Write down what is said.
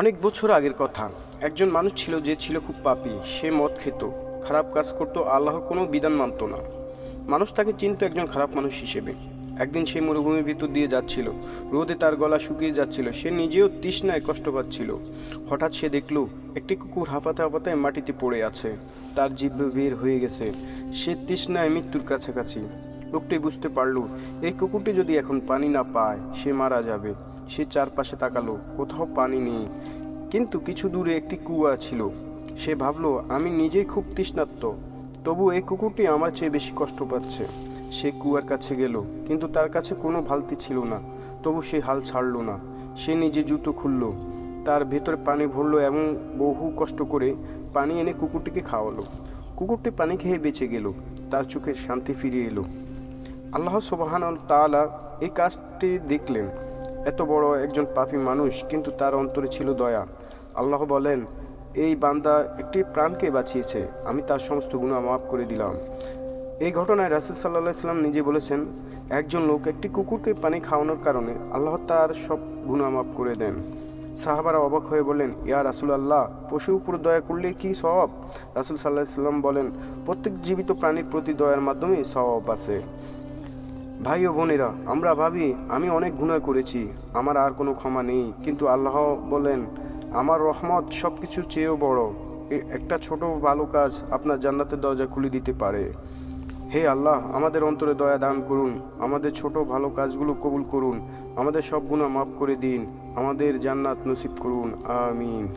অনেক বছর আগের কথা। একজন মানুষ ছিল যে ছিল খুব পাপী, সে মদ খেত, খারাপ কাজ করতো আল্লাহর কোনো বিধান মানত না। মানুষ তাকে চিনত একজন খারাপ মানুষ হিসেবে। একদিন সে মরুভূমির ভিতর দিয়ে যাচ্ছিল, রোদে তার গলা শুকিয়ে যাচ্ছিল, সে নিজেও তৃষ্ণায় কষ্ট পাচ্ছিল। হঠাৎ সে দেখল, একটি কুকুর হাঁপাতে হাঁপাতে মাটিতে পড়ে আছে। তার জিভ বের হয়ে গেছে। সে তৃষ্ণায় মৃত্যুর কাছাকাছি। লোকটি বুঝতে পারল, এই কুকুরটি যদি এখন পানি না পায়, সে মারা যাবে। সে চারপাশে তাকালো, কোথাও পানি নেই। কিন্তু কিছু দূরে একটি কুয়া ছিল। সে ভাবলো, আমি নিজেই খুব তৃষ্ণার্ত। তবু এই কুকুরটি আমার চেয়ে বেশি কষ্ট পাচ্ছে। সে কুয়ার কাছে গেল, কিন্তু তার কাছে কোনো ভালতি ছিল না। তবু সে হাল ছাড়লো না। সে নিজে জুতো খুললো। তার ভেতরে পানি ভরলো এবং বহু কষ্ট করে পানি এনে কুকুরটিকে খাওয়ালো। কুকুরটি পানি খেয়ে বেঁচে গেল। তার চোখে শান্তি ফিরে এলো। আল্লাহ সুবাহান তাআলা এই কাজটি দেখলেন। এত বড় একজন পাপী মানুষ কিন্তু তার অন্তরে ছিল দয়া। আল্লাহ বলেন, এই বান্দা একটি প্রাণকে বাঁচিয়েছে, আমি তার সমস্ত গুণা মাফ করে দিলাম। এই ঘটনায় রাসুল সাল্লাহ ইসলাম নিজে বলেছেন, একজন লোক একটি কুকুরকে পানি খাওয়ানোর কারণে আল্লাহ তার সব গুণা মাফ করে দেন। সাহাবারা অবাক হয়ে বলেন ইয়া রাসুল আল্লাহ পশুর উপর দয়া করলে কি সওয়াব? রাসুল সাল্লাহ সাল্লাম বলেন, প্রত্যেক জীবিত প্রাণীর প্রতি দয়ার মাধ্যমে সওয়াব আছে। ভাই ও বোনেরা, আমরা ভাবি, আমি অনেক গুনাহ করেছি, আমার আর কোনো ক্ষমা নেই, কিন্তু আল্লাহ বলেন, আমার রহমত সব কিছুর চেয়েও বড়। একটা ছোট ভালো কাজ আপনার জান্নাতের দরজা খুলে দিতে পারে। হে আল্লাহ, আমাদের অন্তরে দয়া দান করুন, আমাদের ছোট ভালো কাজগুলো কবুল করুন, আমাদের সব গুণা মাফ করে দিন, আমাদের জান্নাত নসিব করুন, আমিন।